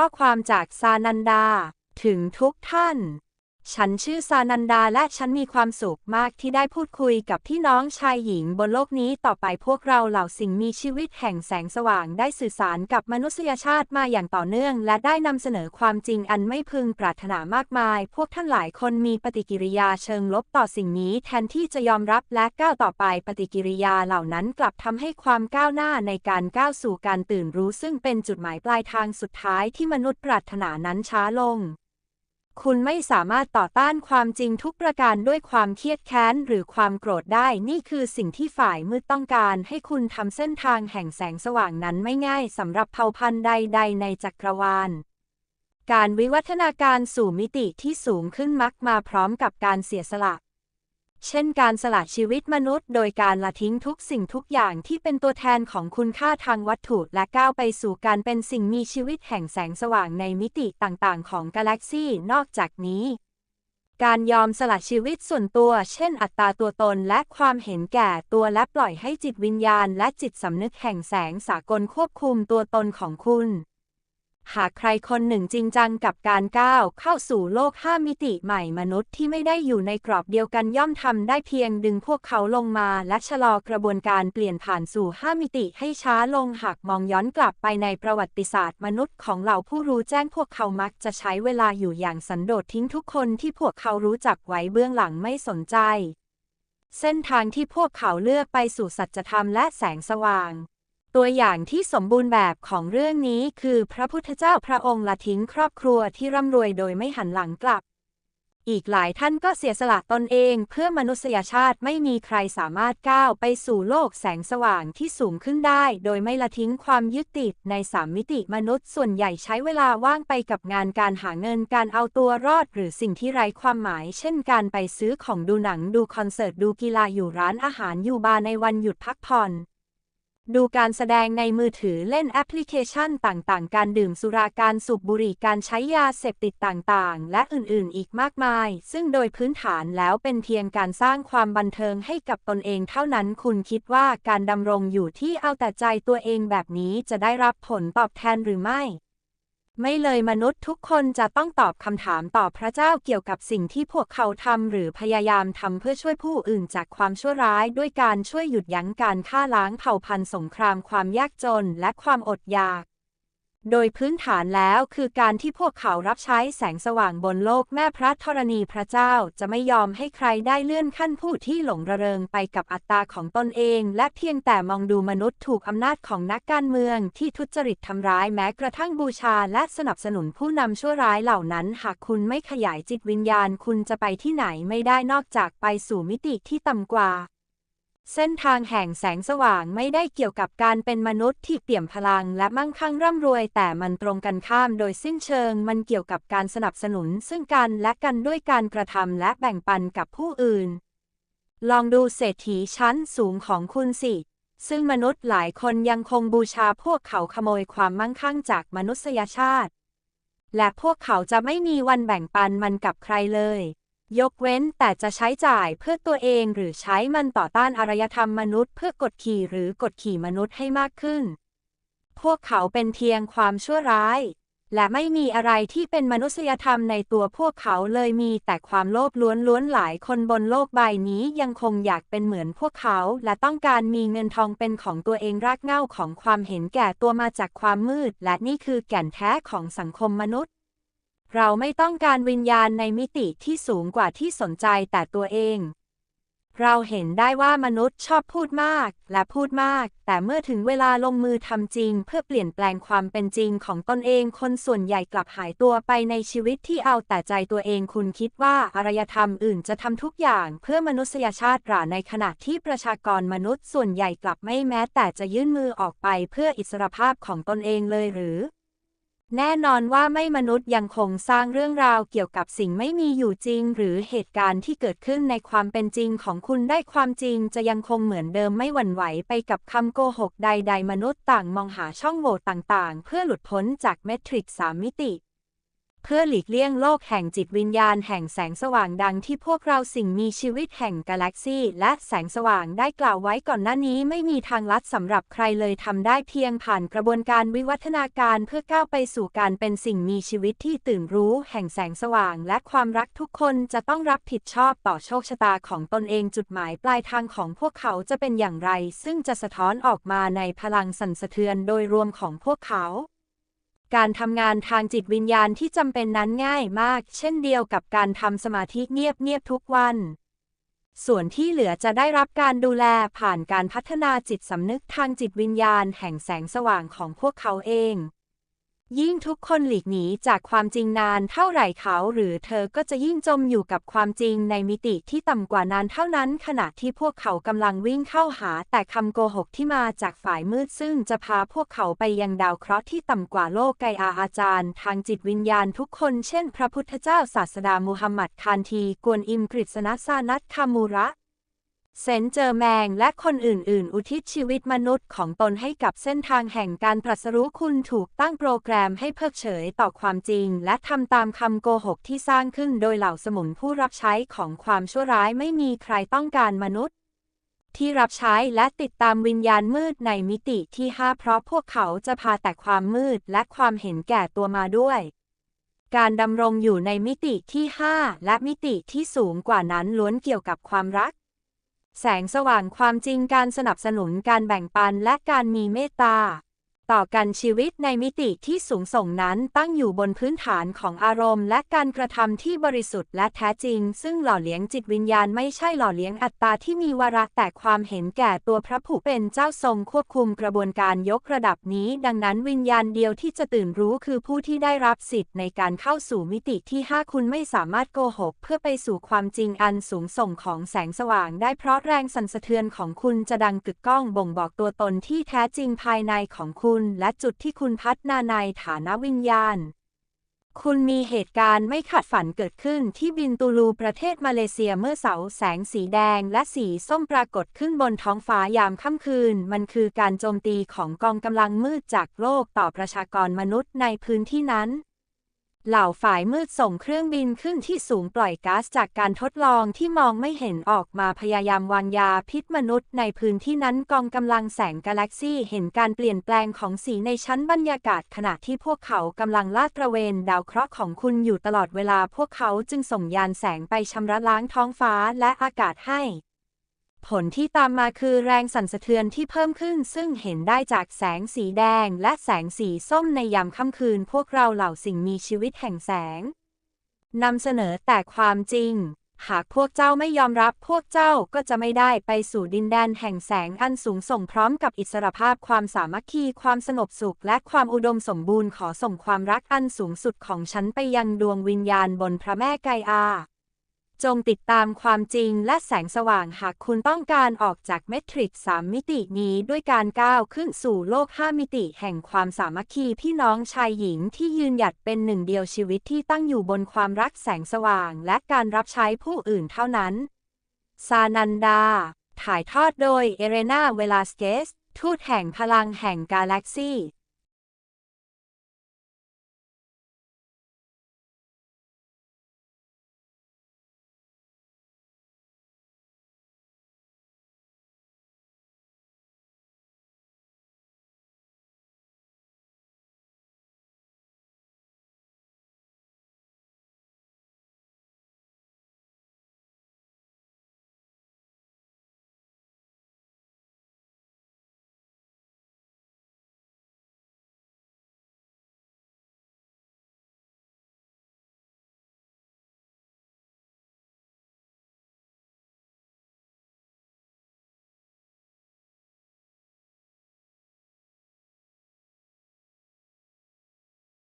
ข้อความจากซานันดา ถึงทุกท่าน ฉันชื่อซานันดาและฉันมีความสุขมากที่ได้พูดคุยกับพี่น้องชายหญิงบนโลกนี้ต่อไปพวกเราเหล่าสิ่งมีชีวิตแห่งแสงสว่างได้สื่อสารกับมนุษยชาติมาอย่างต่อเนื่อง และได้นำเสนอความจริงอันไม่พึงปรารถนามากมาย พวกท่านหลายคนมีปฏิกิริยาเชิงลบต่อสิ่งนี้ แทนที่จะยอมรับและก้าวต่อไปปฏิกิริยาเหล่านั้นกลับทำให้ความก้าวหน้าในการก้าวสู่การตื่นรู้ ซึ่งเป็นจุดหมายปลายทางสุดท้ายที่มนุษย์ปรารถนานั้นช้าลง คุณไม่สามารถต่อต้านความจริงทุกประการด้วยความเครียดแค้นหรือความโกรธได้ นี่คือสิ่งที่ฝ่ายมืดต้องการให้คุณทำเส้นทางแห่งแสงสว่างนั้นไม่ง่ายสำหรับเผ่าพันธุ์ใด ๆ ในจักรวาล การวิวัฒนาการสู่มิติที่สูงขึ้นมักมาพร้อมกับการเสียสละ เช่นการสละชีวิตมนุษย์ โดยการละทิ้งทุกสิ่งทุกอย่างที่เป็นตัวแทนของคุณค่าทางวัตถุและก้าวไปสู่การเป็นสิ่งมีชีวิตแห่งแสงสว่างในมิติต่างๆ ของกาแล็กซีนอกจากนี้ การยอมสละชีวิตส่วนตัว เช่น อัตราตัวตนและความเห็นแก่ตัวและปล่อยให้จิตวิญญาณ และจิตสำนึกแห่งแสงสากลควบคุมตัวตนของคุณ หากใครคนหนึ่งจริงจังกับการก้าวเข้าสู่โลกห้ามิติใหม่มนุษย์ที่ไม่ได้อยู่ในกรอบเดียวกันย่อมทำได้เพียงดึงพวกเขาลงมาและชะลอกระบวนการเปลี่ยนผ่านสู่ห้ามิติให้ช้าลงหากมองย้อนกลับไปในประวัติศาสตร์มนุษย์ของเหล่าผู้รู้แจ้งพวกเขามักจะใช้เวลาอยู่อย่างสันโดษทิ้งทุกคนที่พวกเขารู้จักไว้เบื้องหลังไม่สนใจ เส้นทางที่พวกเขาเลือกไปสู่สัจธรรมและแสงสว่าง ตัวอย่างที่สมบูรณ์แบบของเรื่องนี้คือพระพุทธเจ้าพระองค์ละทิ้งครอบครัวที่ร่ำรวยโดยไม่หันหลังกลับ อีกหลายท่านก็เสียสละตนเองเพื่อมนุษยชาติไม่มีใครสามารถก้าวไปสู่โลกแสงสว่างที่สูงขึ้นได้ โดยไม่ละทิ้งความยึดติดในสามมิติมนุษย์ส่วนใหญ่ใช้เวลาว่างไปกับงานการหาเงินการเอาตัวรอด หรือสิ่งที่ไร้ความหมาย เช่นการไปซื้อของดูหนังดูคอนเสิร์ตดูกีฬาอยู่ร้านอาหารอยู่บาร์ในวันหยุดพักผ่อน ดูการแสดงในมือถือเล่นแอปพลิเคชันต่างๆ การดื่มสุราการสูบบุหรี่การใช้ยาเสพติดต่างๆ และอื่นๆ อีกมากมาย ซึ่งโดยพื้นฐานแล้วเป็นเพียงการสร้างความบันเทิงให้กับตนเองเท่านั้น คุณคิดว่าการดำรงอยู่ที่เอาแต่ใจตัวเองแบบนี้จะได้รับผลตอบแทนหรือไม่ ไม่เลยมนุษย์ทุกคนจะต้องตอบคำถามต่อพระเจ้าเกี่ยวกับสิ่งที่พวกเขาทำหรือพยายามทำเพื่อช่วยผู้อื่นจากความชั่วร้าย ด้วยการช่วยหยุดยั้งการฆ่าล้างเผ่าพันธุ์สงครามความยากจนและความอดอยาก โดยพื้นฐานแล้วคือการที่พวกเขารับใช้แสงสว่างบนโลกแม่พระธรณีพระเจ้าจะไม่ยอมให้ใครได้เลื่อนขั้นผู้ที่หลงระเริงไปกับอัตตาของตนเอง และเพียงแต่มองดูมนุษย์ถูกอำนาจของนักการเมืองที่ทุจริตทำร้ายแม้กระทั่งบูชาและสนับสนุนผู้นำชั่วร้ายเหล่านั้น หากคุณไม่ขยายจิตวิญญาณคุณจะไปที่ไหนไม่ได้นอกจากไปสู่มิติที่ต่ำกว่า เส้นทางแห่งแสงสว่างไม่ได้เกี่ยวกับการเป็นมนุษย์ที่เปี่ยมพลังและมั่งคั่งร่ำรวย แต่มันตรงกันข้ามโดยสิ้นเชิง มันเกี่ยวกับการสนับสนุน ซึ่งกันและกันด้วยการกระทำและแบ่งปันกับผู้อื่น ลองดูเศรษฐีชั้นสูงของคุณสิ ซึ่งมนุษย์หลายคนยังคงบูชาพวกเขาขโมยความมั่งคั่งจากมนุษยชาติ และพวกเขาจะไม่มีวันแบ่งปันมันกับใครเลย ยกเว้นแต่จะใช้จ่ายเพื่อตัวเองหรือใช้มันต่อต้านอารยธรรมมนุษย์เพื่อกดขี่หรือกดขี่มนุษย์ให้มากขึ้น พวกเขาเป็นเพียงความชั่วร้าย และไม่มีอะไรที่เป็นมนุษยธรรมในตัวพวกเขาเลยมีแต่ความโลภล้วนๆหลายคนบนโลกใบนี้ยังคงอยากเป็นเหมือนพวกเขาและต้องการมีเงินทองเป็นของตัวเองรากเหง้าของความเห็นแก่ตัวมาจากความมืด และนี่คือแก่นแท้ของสังคมมนุษย์ เราไม่ต้องการวิญญาณในมิติที่สูงกว่าที่สนใจแต่ตัวเอง เราเห็นได้ว่ามนุษย์ชอบพูดมากและพูดมาก แต่เมื่อถึงเวลาลงมือทำจริง เพื่อเปลี่ยนแปลงความเป็นจริงของตนเอง คนส่วนใหญ่กลับหายตัวไปในชีวิตที่เอาแต่ใจตัวเองคุณคิดว่าอารยธรรมอื่นจะทำทุกอย่างเพื่อมนุษยชาติหราในขณะที่ประชากรมนุษย์ส่วนใหญ่กลับไม่แม้แต่จะยื่นมือออกไปเพื่ออิสรภาพของตนเองเลยหรือ แน่นอนว่าไม่มนุษย์ยังคงสร้างเรื่องราวเกี่ยวกับสิ่งไม่มีอยู่จริง หรือเหตุการณ์ที่เกิดขึ้นในความเป็นจริงของคุณได้ความจริง จะยังคงเหมือนเดิมไม่หวั่นไหวไปกับคำโกหกใด ๆ มนุษย์ต่างมองหาช่องโหว่ต่างๆ เพื่อหลุดพ้นจากเมทริกซ์สามมิติ เพื่อหลีกเลี่ยงโลกแห่งจิตวิญญาณแห่งแสงสว่างดังที่พวกเราสิ่งมีชีวิตแห่งกาแล็กซีและแสงสว่างได้กล่าวไว้ก่อนหน้านี้ไม่มีทางลัดสำหรับใครเลยทำได้เพียงผ่านกระบวนการวิวัฒนาการเพื่อก้าวไปสู่การเป็นสิ่งมีชีวิตที่ตื่นรู้แห่งแสงสว่าง และความรักทุกคนจะต้องรับผิดชอบต่อโชคชะตาของตนเองจุดหมายปลายทางของพวกเขาจะเป็นอย่างไร ซึ่งจะสะท้อนออกมาในพลังสั่นสะเทือนโดยรวมของพวกเขา การทำงานทางจิตวิญญาณที่จำเป็นนั้นง่ายมาก เช่นเดียวกับการทำสมาธิเงียบๆทุกวัน ส่วนที่เหลือจะได้รับการดูแลผ่านการพัฒนาจิตสำนึกทางจิตวิญญาณแห่งแสงสว่างของพวกเขาเอง ยิ่งทุกคนหลีกหนีจากความจริงนานเท่าไหร่เขาหรือเธอก็จะยิ่งจมอยู่กับความจริงในมิติที่ต่ำกว่านานเท่านั้น ขณะที่พวกเขากำลังวิ่งเข้าหา แต่คำโกหกที่มาจากฝ่ายมืดซึ่งจะพาพวกเขาไปยังดาวเคราะห์ที่ต่ำกว่าโลกไกอาอาจารย์ ทางจิตวิญญาณทุกคนเช่น พระพุทธเจ้าศาสดามูฮัมหมัดคานที กวนอิมกฤษณซานัตคามูระ เซนเจอร์แมงและคนอื่น ๆ อุทิศชีวิตมนุษย์ของตนให้กับเส้นทางแห่งการตรัสรู้คุณถูกตั้งโปรแกรมให้เพิกเฉยต่อความจริง และทำตามคำโกหกที่สร้างขึ้นโดยเหล่าสมุนผู้รับใช้ของความชั่วร้ายไม่มีใครต้องการมนุษย์ ที่รับใช้และติดตามวิญญาณมืดในมิติที่ห้าเพราะพวกเขาจะพาแต่ความมืดและความเห็นแก่ตัวมาด้วยการดำรงอยู่ในมิติที่ห้าและมิติที่สูงกว่านั้นล้วนเกี่ยวกับความรัก แสงสว่างความจริงการสนับสนุนการแบ่งปันและการมีเมตตา ต่อกันชีวิตในมิติที่สูงส่งนั้นตั้งอยู่บนพื้นฐานของอารมณ์ และการกระทำที่บริสุทธิ์และแท้จริง ซึ่งหล่อเลี้ยงจิตวิญญาณไม่ใช่หล่อเลี้ยงอัตตาที่มีวาระแต่ความเห็นแก่ตัวพระผู้เป็นเจ้าทรงควบคุมกระบวนการยกระดับนี้ ดังนั้นวิญญาณเดียวที่จะตื่นรู้คือผู้ที่ได้รับสิทธิ์ในการเข้าสู่มิติที่ห้าคุณไม่สามารถโกหก เพื่อไปสู่ความจริงอันสูงส่งของแสงสว่าง ได้เพราะแรงสั่นสะเทือนของคุณจะดังกึกก้องบ่งบอกตัวตนที่แท้จริงภายในของคุณคุณและจุดที่คุณพัฒนาในฐานะวิญญาณ คุณมีเหตุการณ์ไม่คาดฝันเกิดขึ้นที่บินตูลูประเทศมาเลเซียเมื่อเสาแสงสีแดงและสีส้มปรากฏขึ้นบนท้องฟ้ายามค่ำคืน มันคือการโจมตีของกองกำลังมืดจากโลกต่อประชากรมนุษย์ในพื้นที่นั้น เหล่าฝ่ายมืดส่งเครื่องบินขึ้นที่สูงปล่อยก๊าซจากการทดลองที่มองไม่เห็นออกมาพยายามวางยาพิษมนุษย์ในพื้นที่นั้นกองกำลังแสงกาแล็กซี่เห็นการเปลี่ยนแปลงของสีในชั้นบรรยากาศขณะที่พวกเขากำลังลาดตระเวนดาวเคราะห์ของคุณอยู่ตลอดเวลาพวกเขาจึงส่งยานแสงไปชำระล้างท้องฟ้าและอากาศให้ ผลที่ตามมาคือแรงสั่นสะเทือนที่เพิ่มขึ้น ซึ่งเห็นได้จากแสงสีแดงและแสงสีส้มในยามค่ำคืน พวกเราเหล่าสิ่งมีชีวิตแห่งแสงนำเสนอแต่ความจริง หากพวกเจ้าไม่ยอมรับพวกเจ้าก็จะไม่ได้ไปสู่ดินแดนแห่งแสงอันสูงส่งพร้อมกับอิสรภาพความสามัคคีความสงบสุข และความอุดมสมบูรณ์ขอส่งความรักอันสูงสุดของฉันไปยังดวงวิญญาณบนพระแม่ไกอา จงติดตามความจริงและแสงสว่างหากคุณต้องการออกจากเมทริกซ์3มิตินี้ด้วยการก้าวขึ้นสู่โลก 5 มิติแห่งความสามัคคีพี่น้องชายหญิงที่ยืนหยัดเป็นหนึ่งเดียวชีวิตที่ตั้งอยู่บนความรักแสงสว่างและการรับใช้ผู้อื่นเท่านั้น ซานันดา ถ่ายทอดโดยเอเรนาเวลาสเกส ทูตแห่งพลังแห่งกาแล็กซี